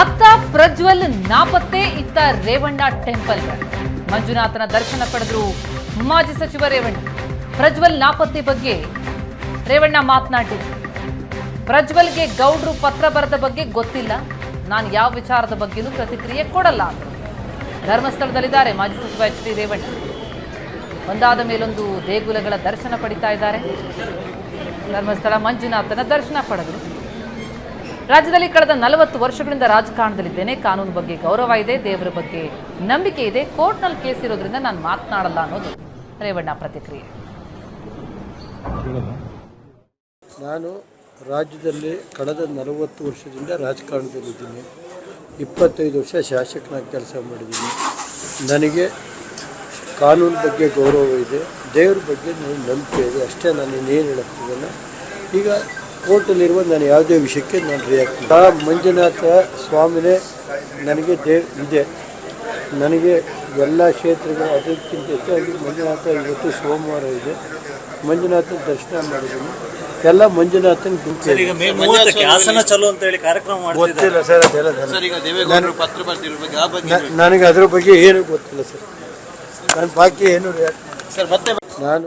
ಅತ್ತ ಪ್ರಜ್ವಲ್ ನಾಪತ್ತೆ ಇತ್ತ ರೇವಣ್ಣ ಟೆಂಪಲ್. ಮಂಜುನಾಥನ ದರ್ಶನ ಪಡೆದ್ರು ಮಾಜಿ ಸಚಿವ ರೇವಣ್ಣ. ಪ್ರಜ್ವಲ್ ನಾಪತ್ತೆ ಬಗ್ಗೆ ರೇವಣ್ಣ ಮಾತನಾಡಿದ್ರು ಪ್ರಜ್ವಲ್ಗೆ ಗೌಡ್ರು ಪತ್ರ ಬರೆದ ಬಗ್ಗೆ ಗೊತ್ತಿಲ್ಲ. ನಾನು ಯಾವ ವಿಚಾರದ ಬಗ್ಗೆನೂ ಪ್ರತಿಕ್ರಿಯೆ ಕೊಡಲ್ಲ. ಧರ್ಮಸ್ಥಳದಲ್ಲಿದ್ದಾರೆ ಮಾಜಿ ಸಚಿವ ಎಚ್ ಡಿ ರೇವಣ್ಣ. ಒಂದಾದ ಮೇಲೊಂದು ದೇಗುಲಗಳ ದರ್ಶನ ಪಡಿತಾ ಇದ್ದಾರೆ. ಧರ್ಮಸ್ಥಳ ಮಂಜುನಾಥನ ದರ್ಶನ ಪಡೆದರು. ರಾಜ್ಯದಲ್ಲಿ ಕಳೆದ ನಲವತ್ತು ವರ್ಷಗಳಿಂದ ರಾಜಕಾರಣದಲ್ಲಿದ್ದೇನೆ. ಕಾನೂನು ಬಗ್ಗೆ ಗೌರವ ಇದೆ, ದೇವರ ಬಗ್ಗೆ ನಂಬಿಕೆ ಇದೆ. ಕೋರ್ಟ್ನಲ್ಲಿ ಕೇಸ್ ಇರೋದ್ರಿಂದ ನಾನು ಮಾತನಾಡಲ್ಲ ಅನ್ನೋದು ರೇವಣ್ಣ ಪ್ರತಿಕ್ರಿಯೆ. ನಾನು ರಾಜ್ಯದಲ್ಲಿ ಕಳೆದ ನಲವತ್ತು ವರ್ಷದಿಂದ ರಾಜಕಾರಣದಲ್ಲಿದ್ದೀನಿ. ಇಪ್ಪತ್ತೈದು ವರ್ಷ ಶಾಸಕನಾಗಿ ಕೆಲಸ ಮಾಡಿದ್ದೀನಿ. ನನಗೆ ಕಾನೂನು ಬಗ್ಗೆ ಗೌರವ ಇದೆ, ದೇವ್ರ ಬಗ್ಗೆ ನನಗೆ ನಂಬಿಕೆ ಇದೆ. ಅಷ್ಟೇ ನಾನು ಇನ್ನೇನು ಹೇಳ್ತಿದ್ದಲ್ಲ ಈಗ ಕೋರ್ಟಲ್ಲಿರುವ ನಾನು ಯಾವುದೇ ವಿಷಯಕ್ಕೆ ನಾನು ರಿಯಾಕ್ಟ್ ಆ ಮಂಜುನಾಥ ಸ್ವಾಮಿನೇ ನನಗೆ ದೇ ಇದೆ. ನನಗೆ ಎಲ್ಲ ಕ್ಷೇತ್ರಗಳು ಅದಕ್ಕಿಂತ ಹೆಚ್ಚಾಗಿ ಮಂಜುನಾಥ ಇವತ್ತು ಸೋಮವಾರ ಇದೆ. ಮಂಜುನಾಥನ ದರ್ಶನ ಮಾಡಿದ್ದೀನಿ. ಎಲ್ಲ ಮಂಜುನಾಥನ ಹಾಸನ ಚಲೋ ಅಂತ ಹೇಳಿ ಕಾರ್ಯಕ್ರಮ ಮಾಡ್ತಿದ್ದಾರೆ. ಗೊತ್ತಿಲ್ಲ ಸರ್ ಅದೆಲ್ಲ ನನಗೆ. ಸರ್ ಈಗ ದೇವೇಗೌಡರು ಪತ್ರ ಬರ್ತಿರೋ ಬಗ್ಗೆ ಆ ಬಗ್ಗೆ ನನಗೆ ಅದ್ರ ಬಗ್ಗೆ ಏನು ಗೊತ್ತಿಲ್ಲ ಸರ್. ನಾನು ಬಾಕಿ ಏನು react ಸರ್ ಮತ್ತೆ ನಾನು